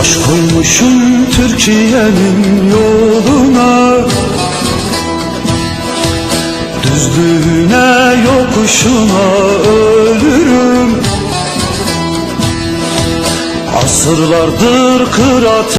Baş koymuşum Türkiye'nin yoluna. Düzlüğüne yokuşuna ölürüm. Asırlardır kırat